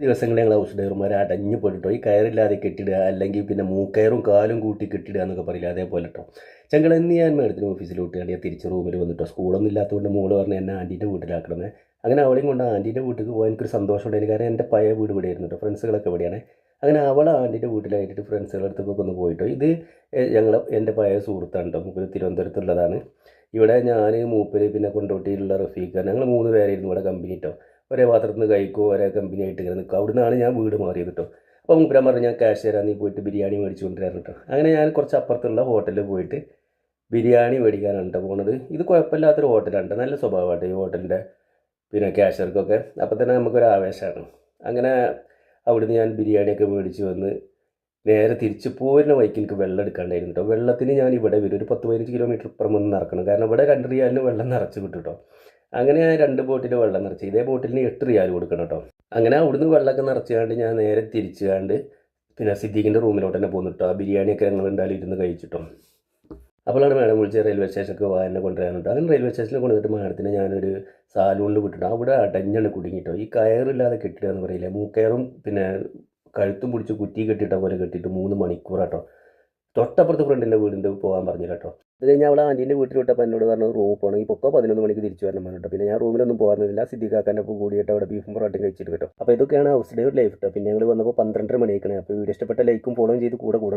ദിവസങ്ങളിൽ ഞങ്ങൾ ഹൗസ് ഡ്രൈവർമാർ അടഞ്ഞു പോയിട്ടോ ഈ കയറില്ലാതെ കെട്ടിടുക അല്ലെങ്കിൽ പിന്നെ മൂക്കയറും കാലും കൂട്ടി കെട്ടിടുക എന്നൊക്കെ പറയില്ല അതേപോലെ കേട്ടോ ചെങ്കളന്ന് ഞാൻ മേഡത്തിന് ഓഫീസിലോട്ട് ഞാൻ തിരിച്ച് റൂമിൽ വന്നിട്ടോ. സ്കൂളൊന്നും ഇല്ലാത്തതുകൊണ്ട് മോൾ പറഞ്ഞ് എന്നെ ആന്റീന്റെ വീട്ടിലാക്കണമെന്ന് അങ്ങനെ അവളെയും കൊണ്ട് ആന്റീന്റെ വീട്ടിൽ പോകാൻ എനിക്കൊരു സന്തോഷമുണ്ടായിരുന്നു കാരണം എന്റെ പഴയ വീട് ഇവിടെ ആയിരുന്നു കേട്ടോ ഫ്രണ്ട്സുകളൊക്കെ ഇവിടെയാണ്. അങ്ങനെ അവൾ ആന്റീന്റെ വീട്ടിലായിട്ട് ഫ്രണ്ട്സുകളുടെ അടുത്തൊക്കെ ഒന്ന് പോയിട്ടോ. ഇത് ഞങ്ങൾ എന്റെ പഴയ സുഹൃത്താണ് കേട്ടോ മൂപ്പര് തിരുവനന്തപുരത്തുള്ളതാണ്. ഇവിടെ ഞാൻ മൂപ്പര് പിന്നെ കൊണ്ടോട്ടിയിലുള്ള റഫീഖ് ഞങ്ങൾ മൂന്ന് പേരായിരുന്നു ഇവിടെ കമ്പനി കേട്ടോ ഒരേ പാത്രത്തിൽ നിന്ന് കഴിക്കുമോ ഒരേ കമ്പനി ആയിട്ട് ഇങ്ങനെ നിൽക്കും. അവിടെ നിന്നാണ് ഞാൻ വീട് മാറിയത് കേട്ടോ അപ്പോൾ മൂപ്പരാൻ പറഞ്ഞു ഞാൻ ക്യാഷ് തരാം നീ പോയിട്ട് ബിരിയാണി മേടിച്ചു കൊണ്ടുവരാൻ കേട്ടോ അങ്ങനെ ഞാൻ കുറച്ച് അപ്പുറത്തുള്ള ഹോട്ടലിൽ പോയിട്ട് ബിരിയാണി മേടിക്കാനാണ് കേട്ടോ പോണത്. ഇത് കുഴപ്പമില്ലാത്തൊരു ഹോട്ടലാണ് കേട്ടോ നല്ല സ്വഭാവമായിട്ട് ഈ ഹോട്ടലിന്റെ പിന്നെ ക്യാഷർക്കൊക്കെ അപ്പോൾ തന്നെ നമുക്കൊരു ആവേശമാണ് അങ്ങനെ അവിടുന്ന് ഞാൻ ബിരിയാണിയൊക്കെ മേടിച്ച് വന്ന് നേരെ തിരിച്ച് പോരുന്ന വഴിക്ക് എനിക്ക് വെള്ളം എടുക്കാണ്ടായിരുന്നു കേട്ടോ. വെള്ളത്തിന് ഞാൻ ഇവിടെ വരും. ഒരു പത്ത് പതിനഞ്ച് കിലോമീറ്റർ ഇപ്പുറം നടക്കണം. കാരണം ഇവിടെ രണ്ട് റിയാലിന് വെള്ളം നിറച്ച് കിട്ടും കേട്ടോ. അങ്ങനെ ഞാൻ രണ്ട് ബോട്ടിൽ വെള്ളം നിറച്ച്. ഇതേ ബോട്ടിലിന് എട്ട് റിയാൽ കൊടുക്കണം കേട്ടോ. അങ്ങനെ അവിടുന്ന് വെള്ളമൊക്കെ നിറച്ചുകൊണ്ട് ഞാൻ നേരെ തിരിച്ചുകൊണ്ട് പിന്നെ സിദ്ദീഖിന്റെ റൂമിലോട്ട് തന്നെ പോകുന്നു കേട്ടോ. ആ ബിരിയാണിയൊക്കെ ഞങ്ങൾ എന്തായാലും ഇരുന്ന് കഴിച്ചിട്ടോ. അപ്പോഴാണ് മാഡം വിളിച്ച് റെയിൽവേ സ്റ്റേഷനൊക്കെ വാഹനം കൊണ്ടുവരാനുണ്ട് അങ്ങനെ റെയിൽവേ സ്റ്റേഷനിൽ കൊണ്ടുവന്നിട്ട് മാഡത്തിന് ഞാനൊരു സാലൂണിൽ വിട്ടിട്ട് അവിടെ അടഞ്ഞാണ് കുടുങ്ങിയിട്ടോ ഈ കയറില്ലാതെ കെട്ടിടുക എന്ന് പറയില്ല? മൂക്കയറും പിന്നെ കഴുത്തും പിടിച്ച് കുറ്റി കെട്ടിയിട്ട പോലെ കെട്ടിയിട്ട് മൂന്ന് മണിക്കൂർ മണിക്കൂറാട്ടോ തൊട്ടപ്പുറത്ത് ഫ്രണ്ടിന്റെ വീടിന്റെ പോകാൻ പറഞ്ഞു കേട്ടോ. അത് കഴിഞ്ഞ് അവളെ ആന്റീന്റെ വീട്ടിൽ വിട്ടപ്പോൾ എന്നോട് പറഞ്ഞു റൂം പോകണം ഈ പൊക്കോ പതിനൊന്ന് മണിക്ക് തിരിച്ചു വരണം കേട്ടോ. പിന്നെ ഞാൻ റൂമിലൊന്നും പോകാനില്ല സിദ്ധിക്കാക്കാന്റെ ഒപ്പം കൂടിയിട്ട് അവിടെ ബീഫും പൊറോട്ടയും കഴിച്ചിട്ട് കേട്ടോ. അപ്പോൾ ഇതൊക്കെയാണ് ഹൗസ് ഡേ ലൈഫ് കേട്ടോ പിന്നെ ഞങ്ങൾ വന്നപ്പോൾ പന്ത്രണ്ടര മണിയായിക്കണേ. അപ്പോൾ വീഡിയോ ഇഷ്ടപ്പെട്ട ലൈക്കും ഫോളോയും ചെയ്ത് കൂടെ കൂടണം.